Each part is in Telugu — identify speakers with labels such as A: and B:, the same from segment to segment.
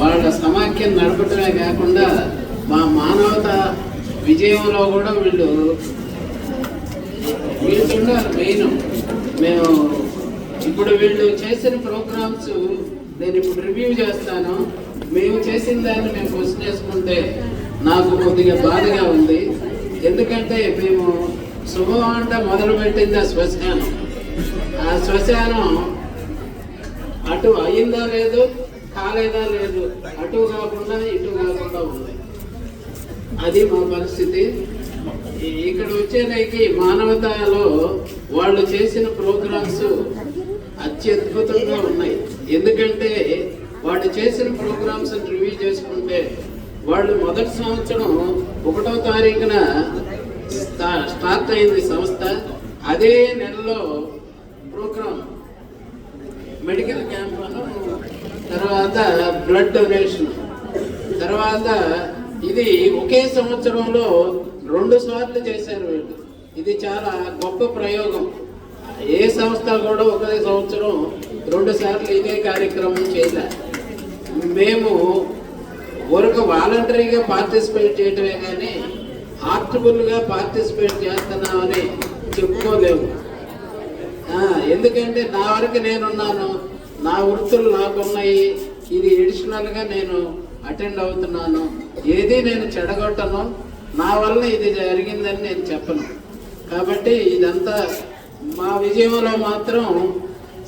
A: వాళ్ళ సమాఖ్యం నడపటమే కాకుండా మా మానవత విజయంలో కూడా వీళ్ళు వీళ్ళున్న మెయిన్. మేము ఇప్పుడు వీళ్ళు చేసిన ప్రోగ్రామ్స్ నేను ఇప్పుడు రివ్యూ చేస్తాను. మేము చేసిన దాన్ని మేము క్వశ్చన్ చేసుకుంటే నాకు కొద్దిగా బాధగా ఉంది. ఎందుకంటే మేము శుభం అంట మొదలు పెట్టింది ఆ శ్మశానం. ఆ శ్మశానం అటు అయిందా లేదు కాలేదా లేదు? అటు కాకుండా ఇటు కాకుండా ఉంది. అది మా పరిస్థితి. ఇక్కడ వచ్చేదానికి మానవతలో వాళ్ళు చేసిన ప్రోగ్రామ్స్ అత్యద్భుతంగా ఉన్నాయి. ఎందుకంటే వాళ్ళు చేసిన ప్రోగ్రామ్స్ రివ్యూ చేసుకుంటే వాళ్ళు మొదటి సంవత్సరం ఒకటో తారీఖున స్టా- స్టార్ట్ అయింది సంస్థ. అదే నెలలో ప్రోగ్రామ్. మెడికల్ క్యాంప్ అను తర్వాత బ్లడ్ డొనేషన్ తర్వాత ఇది ఒకే సంవత్సరంలో రెండు సార్లు చేశారు వీళ్ళు. ఇది చాలా గొప్ప ప్రయోగం. ఏ సంస్థ కూడా ఒకే సంవత్సరం రెండు సార్లు ఇదే కార్యక్రమం చేశారు మేము ఊరకు వాలంటరీగా పార్టిసిపేట్ చేయటమే కానీ ఆర్టిబుల్గా పార్టిసిపేట్ చేస్తున్నామని చెప్పుకోలేము. ఎందుకంటే నా వరకు నేనున్నాను. నా వృత్తులు నాకున్నాయి. ఇది ఎడిషనల్గా నేను అటెండ్ అవుతున్నాను. ఏది నేను చెడగొట్టను నా వల్ల ఇది జరిగిందని నేను చెప్పను. కాబట్టి ఇదంతా మా విజయంలో మాత్రం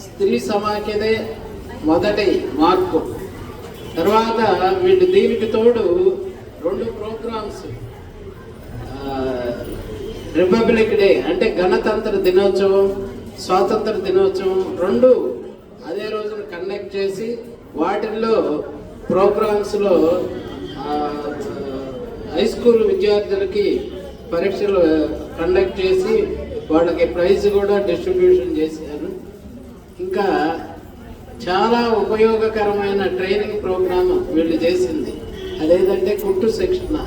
A: స్త్రీ సమాఖ్యదే మొదటి మార్పు. తర్వాత వీళ్ళు దీనికి తోడు రెండు ప్రోగ్రామ్స్. రిపబ్లిక్ డే అంటే గణతంత్ర దినోత్సవం స్వాతంత్ర దినోత్సవం రెండు కండక్ట్ చేసి వాటిల్లో ప్రోగ్రామ్స్లో హై స్కూల్ విద్యార్థులకి పరీక్షలు కండక్ట్ చేసి వాళ్ళకి ప్రైజ్ కూడా డిస్ట్రిబ్యూషన్ చేశారు. ఇంకా చాలా ఉపయోగకరమైన ట్రైనింగ్ ప్రోగ్రామ్ వీళ్ళు చేసింది. అదేంటంటే కుట్టు శిక్షణ.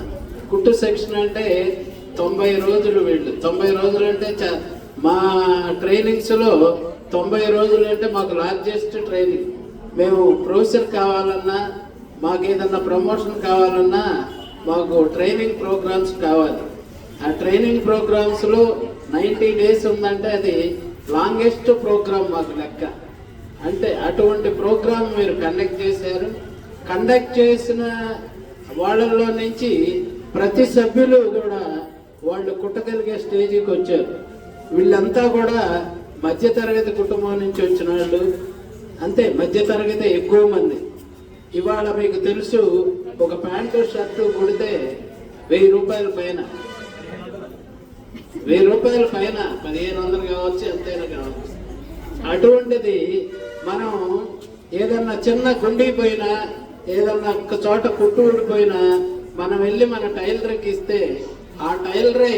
A: కుట్టు శిక్షణ అంటే తొంభై రోజులు వీళ్ళు. తొంభై రోజులు అంటే చ- మా ట్రైనింగ్స్లో తొంభై రోజులు అంటే మాకు లార్జెస్ట్ ట్రైనింగ్ మేము ప్రొఫెసర్ కావాలన్నా మాకు ఏదన్నా ప్రమోషన్ కావాలన్నా మాకు ట్రైనింగ్ ప్రోగ్రామ్స్ కావాలి. ఆ ట్రైనింగ్ ప్రోగ్రామ్స్లో నైంటీ డేస్ ఉందంటే అది లాంగెస్ట్ ప్రోగ్రామ్ మాకు లెక్క. అంటే అటువంటి ప్రోగ్రామ్ మీరు కండక్ట్ చేశారు. కండక్ట్ చేసిన వాళ్ళల్లో నుంచి ప్రతి సభ్యులు కూడా వాళ్ళు కుట్టగలిగే స్టేజీకి వచ్చారు. వీళ్ళంతా కూడా మధ్యతరగతి కుటుంబం నుంచి వచ్చిన వాళ్ళు అంతే మధ్యతరగతి ఎక్కువ మంది. ఇవాళ మీకు తెలుసు ఒక ప్యాంటు షర్టు కుడితే వెయ్యి రూపాయల పైన. వెయ్యి రూపాయల పైన పదిహేను వందలు కావచ్చు ఎంతైనా కావచ్చు. అటువంటిది మనం ఏదన్నా చిన్న గుండి పోయినా ఏదన్నా ఒక చోట కుట్టు ఊడిపోయినా మనం వెళ్ళి మన టైలర్కి ఇస్తే ఆ టైలరే